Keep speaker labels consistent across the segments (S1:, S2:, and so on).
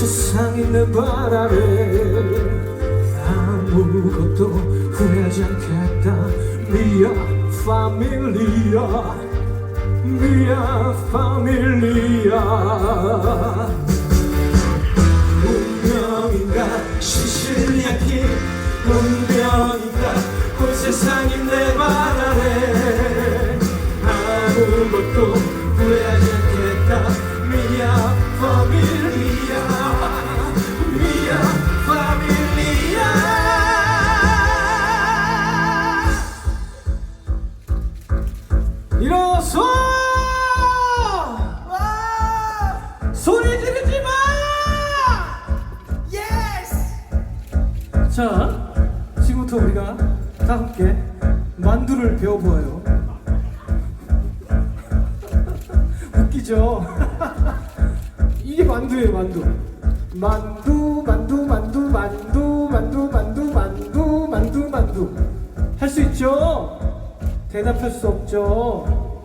S1: 세상이 내발 아래 아무것도 후회하지 않겠다. 미야 파밀리아 미야 파밀리아. 운명인가? 시실리아키 운명인가? 온 세상이 내발 아래 소리 지르지 마
S2: 예스!
S1: 자, 지금부터 우리가 다 함께 만두를 배워보아요. 웃기죠? 이게 만두예요, 만두. 만두, 만두, 만두, 만두, 만두, 만두, 만두, 만두, 만두. 할 수 있죠? 대답할 수 없죠?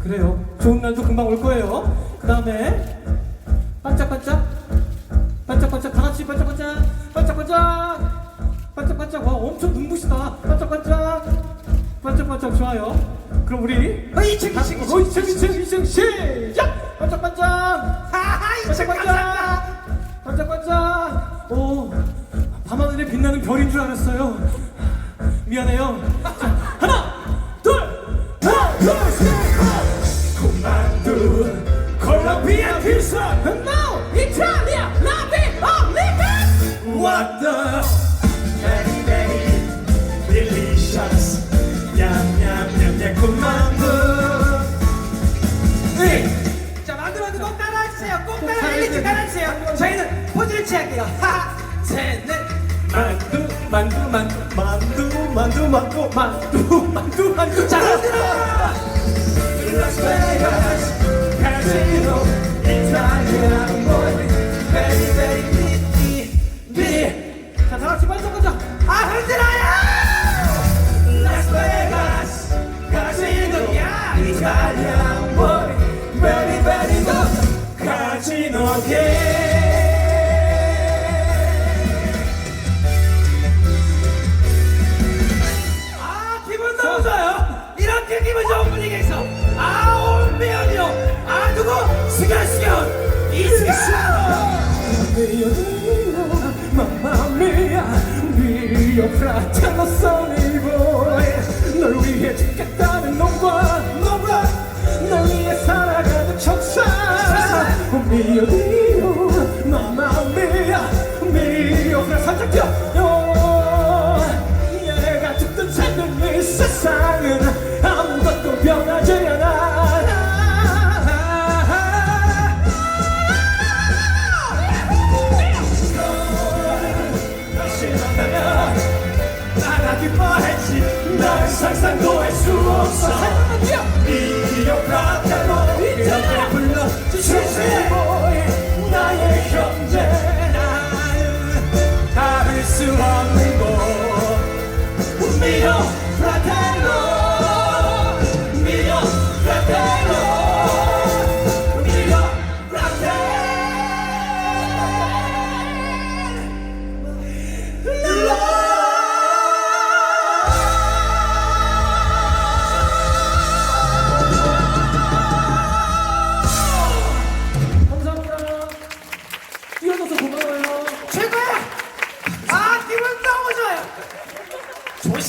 S1: 그래요. 좋은 날도 금방 올 거예요. 그 다음에 반짝반짝 반짝반짝 다 같이 반짝반짝 반짝반짝 반짝반짝. 와 엄청 눈부시다. 반짝반짝 반짝반짝. 좋아요. 그럼 우리
S2: 이층.
S1: 어, 이층 이층 이층 시작! 반짝반짝.
S2: 하하!
S1: 반짝반짝. 반짝반짝. 오 밤하늘에 빛나는 별인 줄 알았어요. 미안해요. 자, 하나 둘 하나 둘셋 콜롬비아 피자 No 이탈리아 라비 아메리칸 What the very very delicious 냠냠냠냠 군만두 네
S2: 자, 만두 만두 꼭 따라해주세요. 꼭
S1: 따라해주세요.
S2: 따라해주세요. 저희는 포즈를 취할게요. 하하, 셋, 넷.
S1: 만두 만두 만두 만두 만두 만두 만두 만두 만두
S2: 자,
S1: 자
S2: 흔들어!
S1: 같이 반짝반짝.
S2: 아, 흔들어요!
S1: 라스베가스 카지노
S2: 야,
S1: 이탈리아 보이 베리 베리 도 카지노 게
S2: 아, 기분 너무 좋아요. 이렇게 기분 좋은 분위기에서. 아, 온미연이요. 아, 누구? 수견, 수견. 이수견.
S1: Dio Dio, mamma mia, 기억을 안 참았어. 없이 날 상상도 할 수 없어. 이 기억 바다로 이렇게 불러
S2: 주세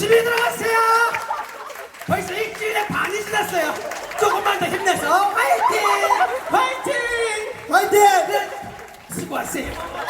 S2: 열심히 들어가세요. 벌써 일주일에 반이 지났어요. 조금만 더 힘내서 화이팅! 화이팅! 화이팅! 네, 수고하세요.